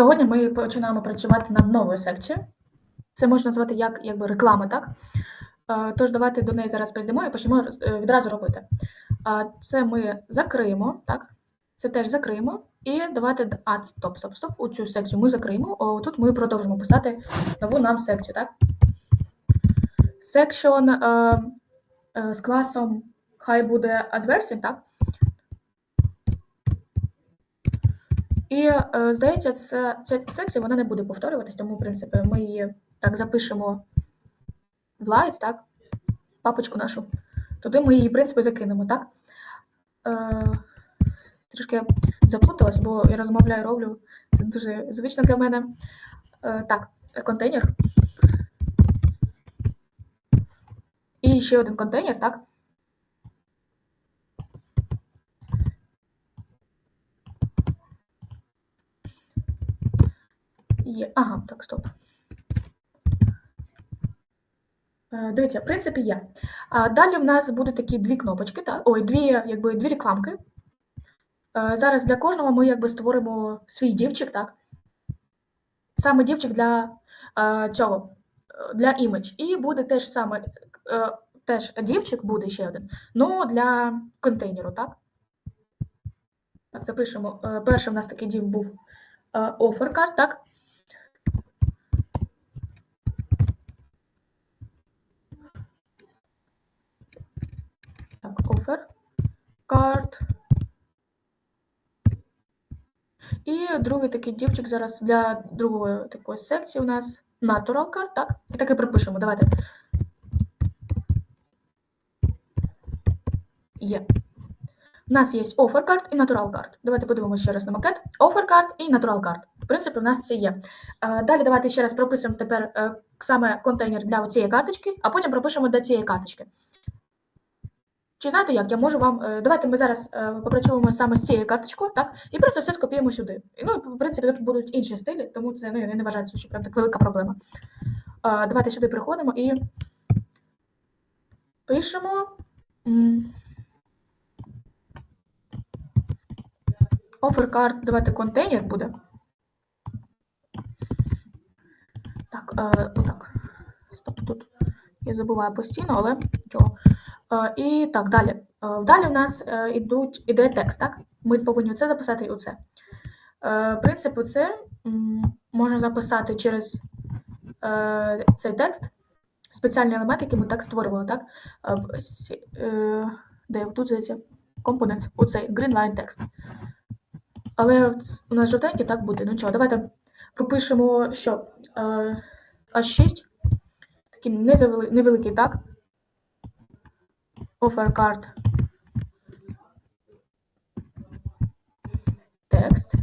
сьогодні ми починаємо працювати над новою секцією. Це можна назвати як якби реклама, так? Е, Тож давайте до неї зараз прийдемо і почнемо е, відразу робити. Це ми закриємо, так? Це теж закриємо. І давайте. А, стоп, стоп, стоп. У цю секцію ми закриємо. О, тут ми продовжимо писати нову нам секцію, так? Section е, е, з класом хай буде adversing, так? І е, здається, ця секція вона не буде повторюватись, тому, в принципі, ми її так запишемо в lights, так? Папочку нашу. Туди ми її, в принципі, закинемо, так? Е, трішки заплуталась, бо я розмовляю, роблю. Це дуже звично для мене. Е, так, контейнер. І ще один контейнер, так? Є. Ага, так, стоп. Е, Дивіться, в принципі, є. Далі в нас будуть такі дві кнопочки, так? Ой, дві, якби, дві рекламки. Е, Зараз для кожного ми якби створимо свій дівчик, так? Саме дівчик для е, цього, для імідж. І буде теж саме, теж дівчик буде ще один. Ну, для контейнеру, так? Так, запишемо. Перший в нас такий дів був offer так? Offer card. І другий такий дівчик зараз для другої такої секції у нас natural card, так? І так і припишемо. Давайте. Є. У нас є offer card і natural card. Давайте подивимося ще раз на макет. Offer card і natural card. В принципі, у нас це є. Е, Далі давайте ще раз прописуємо тепер е, саме контейнер для цієї карточки, а потім пропишемо до цієї карточки. Чи знаєте як? Я можу вам. е, Давайте ми зараз е, попрацюємо саме з цією карточкою, так? І просто все скопіюємо сюди. Ну, в принципі, тут будуть інші стилі, тому це ну, я не вважаю, що прям так велика проблема. Давайте сюди приходимо і пишемо. card, давайте контейнер буде. Так, е, отак. Стоп, тут я забуваю постійно, але чого. Е, і так, далі. Е, далі в нас е, ідуть, іде текст, так? Ми повинні оце записати і оце. Принцип оце можна записати через цей текст, спеціальний елемент, який ми так створювали, так? Де тут здається? Components, оцей green line текст. Але у нас жовтенький так буде. Ну чого, давайте пропишемо, що е, H6, такий невеликий, так? Card. Текст.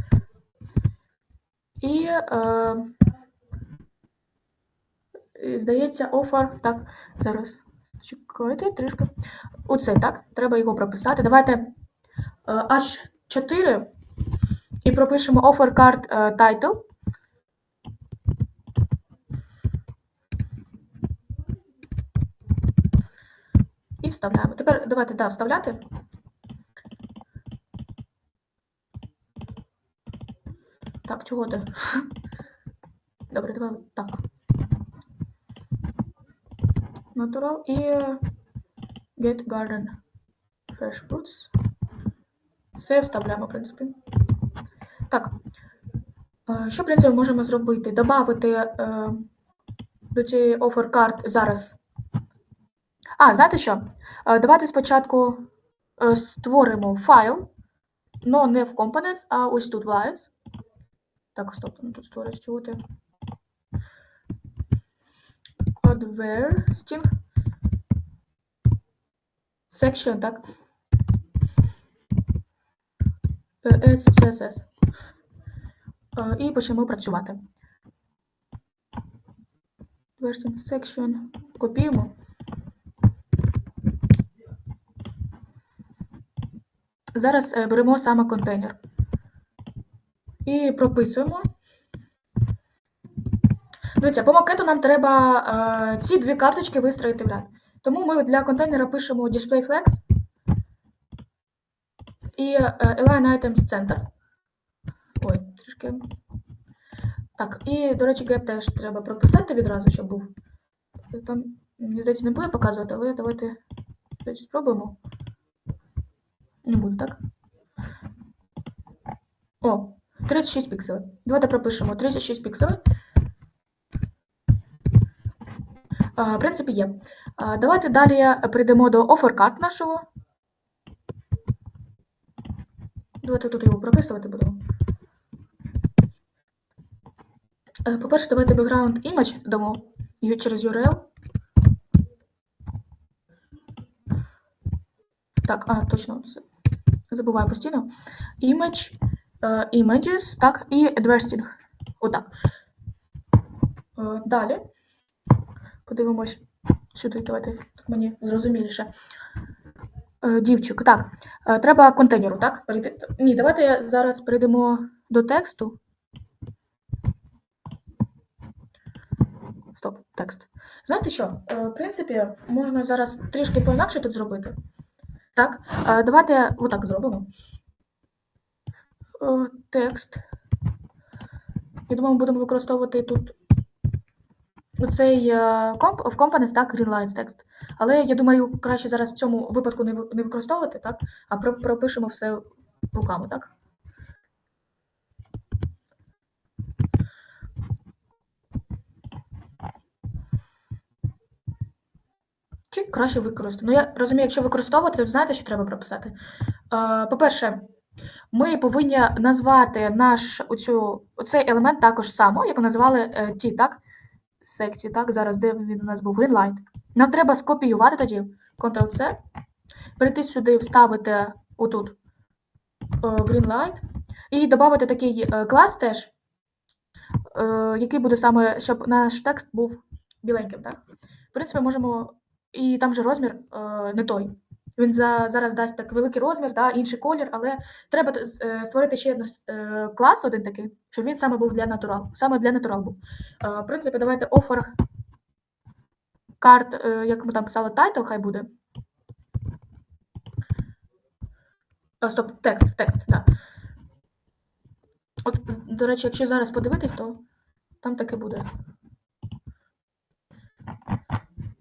І, е, здається, offer. Так, зараз. Чекайте трішки. Оце, так? Треба його прописати. Давайте е, H4 і пропишемо offer card е, title. І вставляємо. Тепер давайте да, вставляти. Так, чого ти? Добре, давай так. Natural і Get Garden Fresh Fruits. Все вставляємо, в принципі. Так. Е, Що, в принципі, можемо зробити? Добавити е, до цієї offer card зараз. А, знаєте що? Е, Давайте спочатку е, створимо файл, но не в Components, а ось тут в Lights. Так, стоп, ну тут створюється чого ти. Adversing. Section, так. SCSS. Е, І почнемо працювати. Adversing section. Копіємо. Зараз е, беремо саме контейнер і прописуємо. Дивіться, по макету нам треба е, ці дві карточки вистроїти в ряд. Тому ми для контейнера пишемо DisplayFlex і е, Align Items Center. Ой, трішки. Так, і, до речі, геп теж треба прописати відразу, щоб був. Там, мені здається, не буде показувати, але давайте спробуємо. Не буде, так? О, 36 пікселей. Давайте пропишемо 36 пікселей. А, В принципі, є. Давайте далі перейдемо до оферкарт нашого. Давайте тут його прописувати будемо. Е, По-перше, давайте background image дамо через URL. Так, а, точно, це забуваю постійно. Image, е, images, так, і advertising. Отак. Е, Далі. Подивимось сюди, давайте так мені зрозуміліше. Е, Дівчик, так. Треба контейнеру, так? Ні, давайте зараз перейдемо до тексту. Стоп, текст. Знаєте що? В принципі, можна зараз трішки поінакше тут зробити. Так, е, давайте отак зробимо. Е, Текст. Я думаю, ми будемо використовувати тут оцей е, комп в Components, так, Greenlines текст. Але я думаю, краще зараз в цьому випадку не використовувати, так? А про- пропишемо все руками, так? Чи краще використати? Ну, я розумію, якщо використовувати, то знаєте, що треба прописати? Е, По-перше, ми повинні назвати наш оцю, оцей елемент також само, як ми називали е, ті, так? Секції, так? Зараз де він у нас був Greenlight. Нам треба скопіювати тоді Ctrl-C, перейти сюди, вставити отут е, Greenlight і додати такий клас теж, який буде саме, щоб наш текст був біленьким, так? В принципі, можемо. І там же розмір е, не той. Він за, зараз дасть так великий розмір, да, інший колір, але треба е, створити ще один е, клас один такий, щоб він саме був для натурал. Саме для натурал був. Е, в принципі, давайте offer card, е, як ми там писали, title, хай буде. А, стоп, текст, текст, так. От, до речі, якщо зараз подивитись, то там таке буде.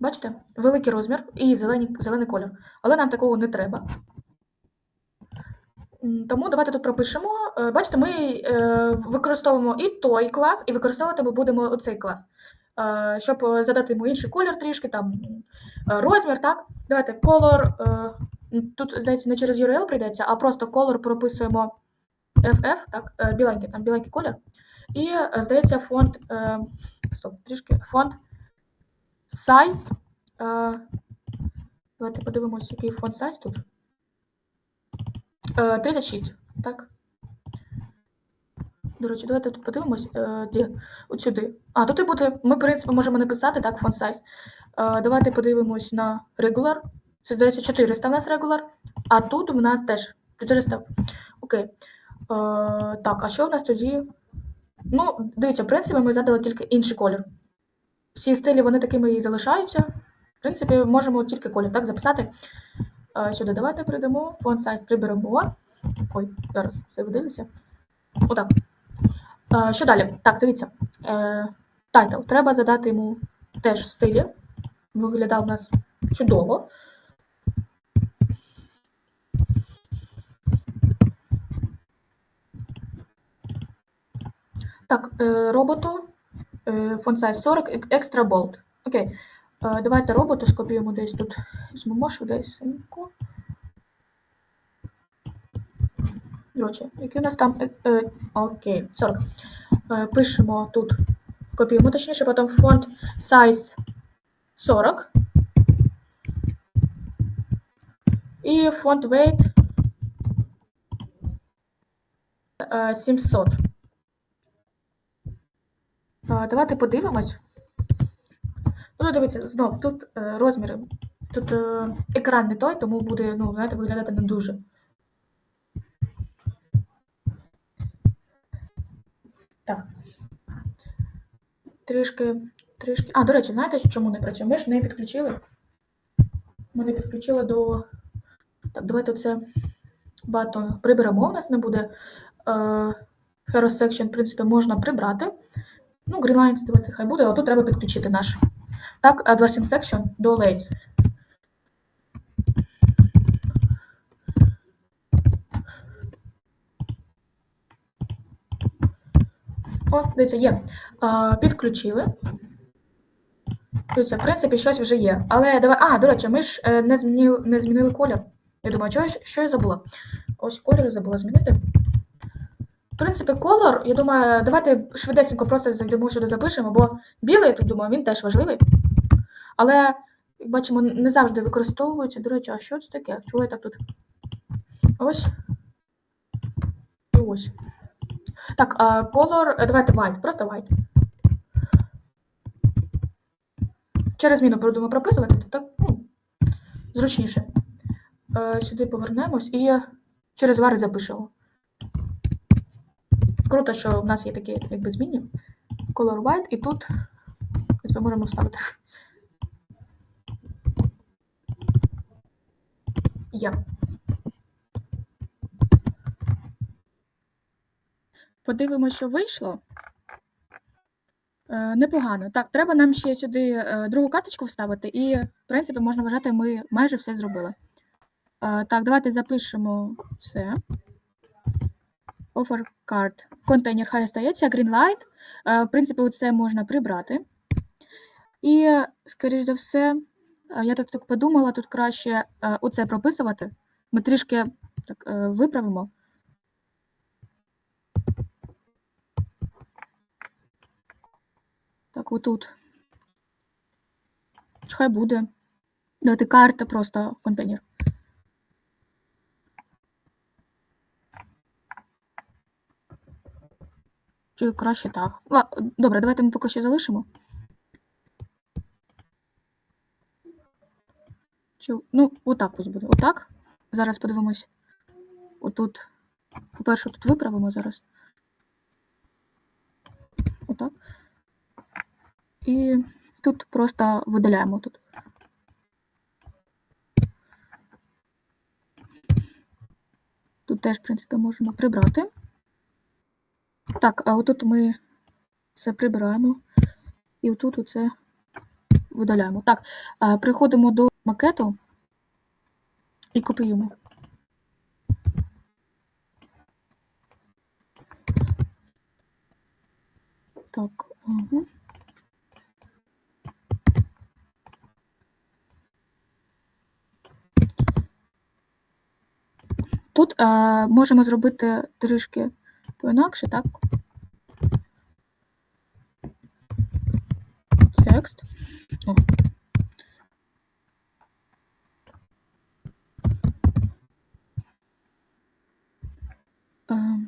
Бачите? Великий розмір і зелені, зелений колір. Але нам такого не треба. Тому давайте тут пропишемо. Е, Бачите, ми е, використовуємо і той клас, і використовувати будемо оцей клас. Е, Щоб задати йому інший колір трішки, там розмір, так? Давайте color. Тут, здається, не через URL прийдеться, а просто color прописуємо FF, так, біленький, там біленький колір. І, здається, фонд. Стоп, трішки. Фонд size. е, Давайте подивимось, який фонд size тут. Е, 36, так? До речі, давайте тут подивимось, е, де от. А, тут і буде. Ми, в принципі, можемо написати так, font size. Е, давайте подивимось на regular. Це здається 400 у нас regular. А тут у нас теж 400. Окей. Е, так, а що у нас тоді? Ну, дивіться, в принципі, ми задали тільки інший колір. Всі стилі вони такими і залишаються. В принципі, можемо тільки колір так записати. Е, сюди давайте прийдемо. Font size приберемо. Ой, зараз все видивлюся. Отак. Е, що далі? Так, дивіться. Е, Title. Треба задати йому теж стилі. Виглядав у нас чудово. Так, е, роботу. Font size 40, ек- extra bold. Окей. Е, давайте роботу скопіюємо десь тут. Візьмемо швидесенько. Коротше, який у нас там. е, е, окей, 40. Е, пишемо тут. Копіюємо точніше, потім фонд size 40. І фонд weight е, 700. Давайте подивимось. Ну, дивіться, знов, тут е, розміри. Тут е, екран не той, тому буде, ну, знаєте, виглядати не дуже. Так. Трішки, трішки. А, до речі, знаєте, чому не працює? Ми ж не підключили. Ми не підключили до. Так, давайте це батон приберемо. У нас не буде. Е, Hero Section, в принципі, можна прибрати. Ну, Greenlines, давайте хай буде, а тут треба підключити наш. Так, Adversing Section до Lates. О, дивіться, є. А, підключили. Дивіться, в принципі, щось вже є. Але давай. А, до речі, ми ж е, не змінили, не змінили колір. Я думаю, що, що я забула? Ось колір забула змінити. В принципі, колор, я думаю, давайте швидесенько просто зайдемо сюди, запишемо, бо білий, я тут думаю, він теж важливий. Але, як бачимо, не завжди використовується. До речі, а що це таке? Чого я так тут? Ось. І ось. Так, колор. е, Давайте white, просто white. Через зміну будемо прописувати, так ну, зручніше. Е, сюди повернемось і через вари запишемо. Круто, що в нас є такі якби змінні. Color white, і тут ось ми можемо вставити. Є. Подивимося, що вийшло. Е, непогано. Так, треба нам ще сюди е, другу карточку вставити, і, в принципі, можна вважати, ми майже все зробили. Е, так, давайте запишемо це. Offer card. Контейнер хай остається. Greenlight. Е, в принципі, це можна прибрати. І, скоріш за все, е, я так, так подумала, тут краще е, оце прописувати. Ми трішки так, виправимо. Так, отут. Хай буде. Давайте карта просто контейнер. Чи краще так. Добре, давайте ми поки що залишимо. Ну, отак ось буде. Отак. Зараз подивимось. Отут. По-перше, тут виправимо зараз. Отак. І тут просто видаляємо тут. Тут теж, в принципі, можемо прибрати. Так, а отут ми це прибираємо. І отут оце видаляємо. Так, а, приходимо до макету і копіюємо. Так, ага. Тут е, можемо зробити трішки поінакше, так? Текст. О. Е,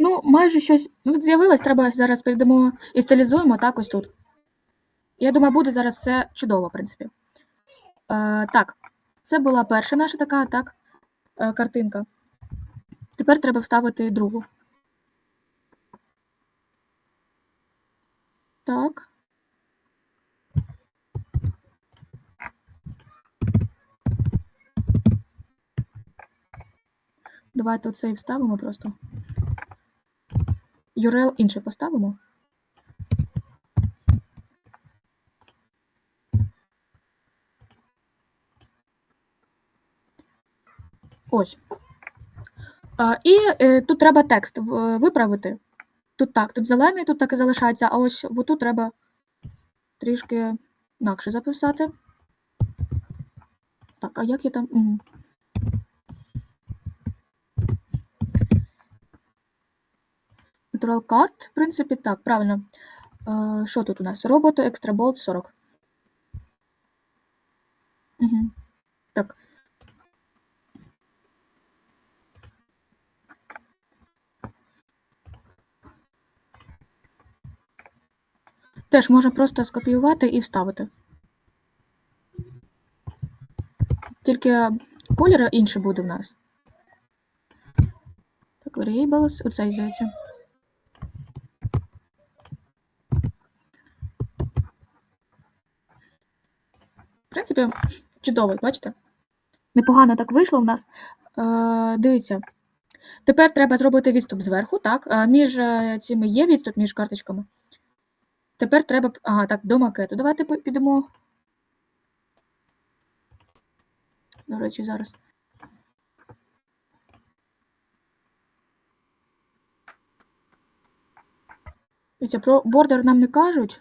Ну, майже щось тут з'явилось, треба зараз перейдемо і стилізуємо так ось тут. Я думаю, буде зараз все чудово, в принципі. Е, так, це була перша наша така так, е, картинка. Тепер треба вставити другу. Так. Давайте оце і вставимо просто. URL інше поставимо. Ось. І е, тут треба текст виправити. Тут так, тут зелений, тут так і залишається, а ось отут треба трішки інакше записати. Так, а як я там. Natural Card, в принципі, так, правильно. Е, що тут у нас? Роботу Extra Bolt 40. Угу. Так. Теж можна просто скопіювати і вставити. Тільки колір інший буде в нас. Так, variables, оцей здається. В принципі, чудово, бачите? Непогано так вийшло в нас. Е, дивіться. Тепер треба зробити відступ зверху, так? Е, між е, цими є відступ між карточками. Тепер треба. Ага, так, до макету. Давайте підемо. До речі, зараз. Дивіться, про бордер нам не кажуть,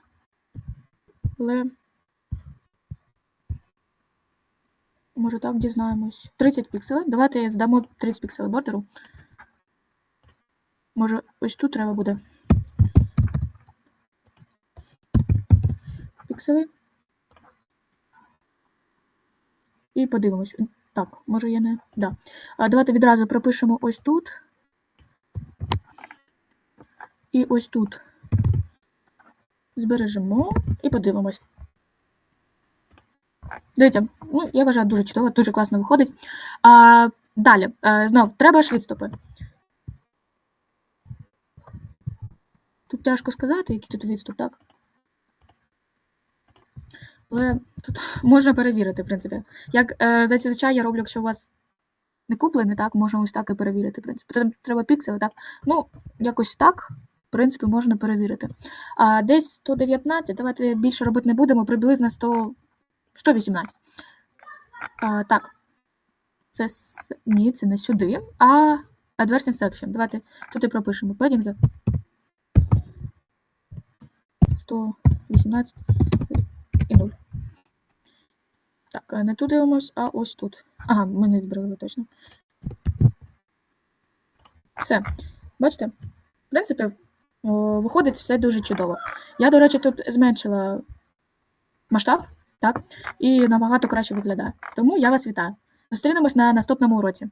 але. Може так дізнаємось. 30 пікселей. Давайте здамо 30 пікселей бордеру. Може, ось тут треба буде. Піксели. І подивимось. Так, може я не. Да. А, давайте відразу пропишемо ось тут. І ось тут. Збережемо і подивимось. Дивіться, ну, я вважаю, дуже чудово, дуже класно виходить. А, далі, е, знов, треба ж відступи. Тут тяжко сказати, який тут відступ, так? Але тут можна перевірити, в принципі. Як е, зазвичай я роблю, якщо у вас не куплений, так, можна ось так і перевірити, в принципі. Там треба піксели, так? Ну, якось так, в принципі, можна перевірити. А десь 119, давайте більше робити не будемо, приблизно 100, 118. А, так. Це ні, це не сюди, а Adverse Section. Давайте тут і пропишемо педінги. 118 і 0. Так, е, не тут дивимось, а ось тут. Ага, ми не зберегли точно. Все. Бачите? В принципі, виходить все дуже чудово. Я, до речі, тут зменшила масштаб, так? І набагато краще виглядає. Тому я вас вітаю. Зустрінемось на наступному уроці.